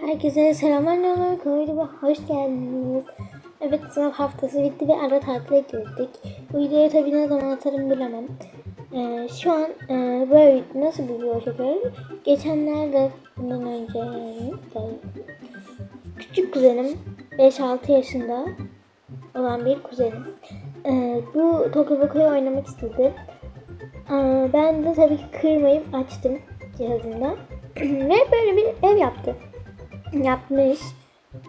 Herkese selamlar ne olur kanalıma hoş geldiniz. Evet sınav haftası bitti ve ara tatile girdik. Bu videoyu tabii ne zaman atarım bilemem. Ee, şu an e, böyle nasıl bir video çekiyorum? Geçenlerde bundan önce küçük kuzenim 5-6 yaşında olan bir kuzenim. Ee, bu Tokaboko'yu oynamak istedi. Ee, ben de tabii ki kırmayıp açtım cihazımdan. Ve böyle bir ev yaptı yapmış.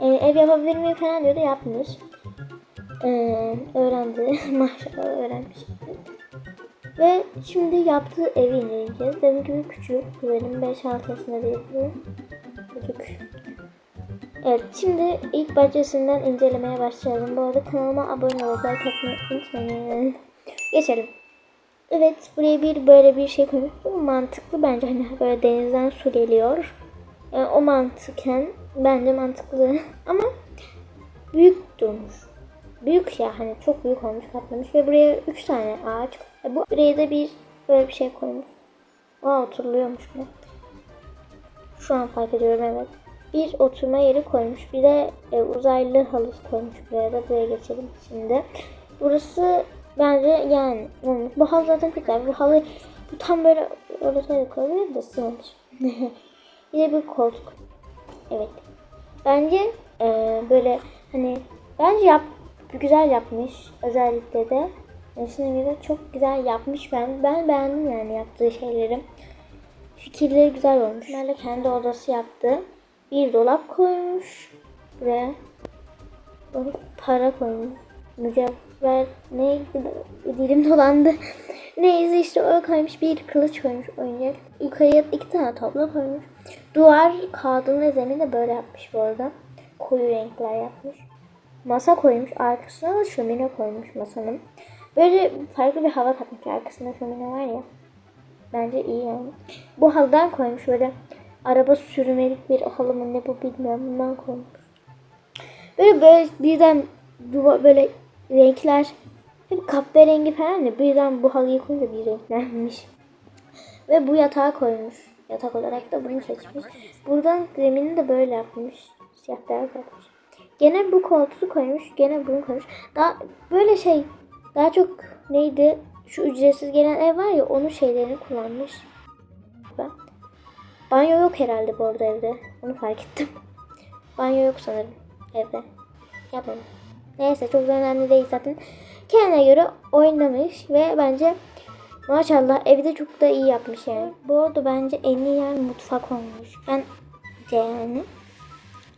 Ee, ev yapabilir miyim falan diyordu yapmış. Ee, öğrendi. Maşallah öğrenmiş. Ve şimdi yaptığı evi inceleyeceğiz. Dediğim gibi küçük. Benim 5-6 yaşında değil. Küçük. Evet şimdi ilk bahçesinden incelemeye başlayalım. Bu arada kanalıma abone olup like atmayı unutmayın. Geçelim. Evet buraya bir böyle bir şey koymuş. Bu mantıklı bence hani böyle denizden su geliyor. Yani o mantıken bence mantıklı ama büyük durmuş. Büyük ya hani çok büyük olmuş katlamış ve buraya 3 tane ağaç e bu buraya da bir böyle bir şey koymuş. Aa oturuluyormuş bu. Şu an fark ediyorum evet. Bir oturma yeri koymuş. Bir de e, uzaylı halısı koymuş buraya da. Buraya geçelim şimdi. Burası bence yani. Bu halı zaten güzel. Bu halı bu tam böyle orada koyabilir de sığmış. bir de bir koltuk. Evet. Bence e, böyle hani bence yap güzel yapmış özellikle de yaşına göre çok güzel yapmış ben ben beğendim yani yaptığı şeyleri fikirleri güzel olmuş Merle kendi odası yaptı bir dolap koymuş buraya Böyle para koymuş mücevher ne? Dilim dolandı. Neyse işte o koymuş bir kılıç koymuş oyuncak yukarıya iki tane tablo koymuş. Duvar kağıdın ve zemin de böyle yapmış bu arada. Koyu renkler yapmış. Masa koymuş arkasına da şömine koymuş masanın. Böyle farklı bir hava katmış arkasında şömine var ya. Bence iyi yani. Bu halıdan koymuş böyle. Araba sürmelik bir halı mı ne bu bilmiyorum bundan koymuş. Böyle böyle birden duvar böyle renkler hep kahverengi falan ya birden bu halıyı koyunca bir renklenmiş. Ve bu yatağı koymuş. Yatak olarak da bunu seçmiş. Buradan zemini de böyle yapmış. Siyah beyaz yapmış. Gene bu koltuğu koymuş. Gene bunu koymuş. Daha böyle şey daha çok neydi? Şu ücretsiz gelen ev var ya onun şeylerini kullanmış. Ben. Banyo yok herhalde bu arada evde. Onu fark ettim. Banyo yok sanırım evde. Yapmadım. Neyse çok da önemli değil zaten. Kendine göre oynamış ve bence maşallah evde çok da iyi yapmış yani. Bu arada bence en iyi yer mutfak olmuş. Ben yani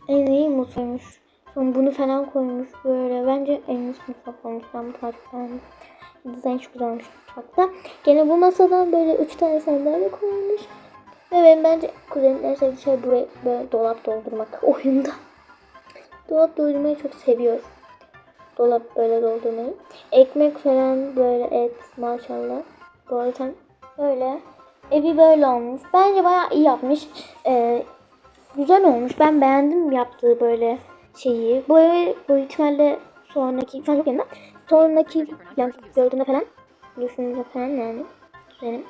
en iyi mutfakmış. Sonra bunu falan koymuş böyle. Bence en iyi mutfak olmuş. Ben mutfağı çok beğendim. Dizayn çok güzel olmuş mutfakta. Gene bu masadan böyle 3 tane sandalye koymuş. Ve benim bence kuzenin en sevdiği şey buraya böyle dolap doldurmak oyunda. Dolap doldurmayı çok seviyor dolap böyle doldurmayı. Ekmek falan böyle et maşallah. Bu arada böyle evi böyle olmuş. Bence bayağı iyi yapmış. Ee, güzel olmuş. Ben beğendim yaptığı böyle şeyi. Bu evi bu ihtimalle sonraki şu an yanında. Sonraki yani gördüğünde falan düşündüğünde falan yani benim.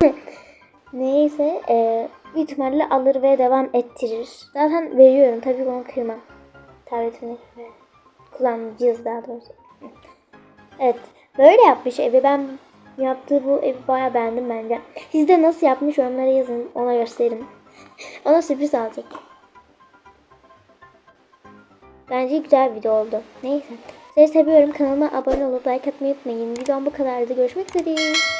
Neyse e, ihtimalle alır ve devam ettirir. Zaten veriyorum tabii onu kırmam tabletini kullanacağız daha doğrusu. Evet. Böyle yapmış evi. Ben yaptığı bu evi bayağı beğendim bence. Siz de nasıl yapmış onları yazın. Ona gösterin. Ona sürpriz alacak. Bence güzel bir video oldu. Neyse. Sizi seviyorum. Kanalıma abone olup like atmayı unutmayın. Videom bu kadardı. Görüşmek üzere.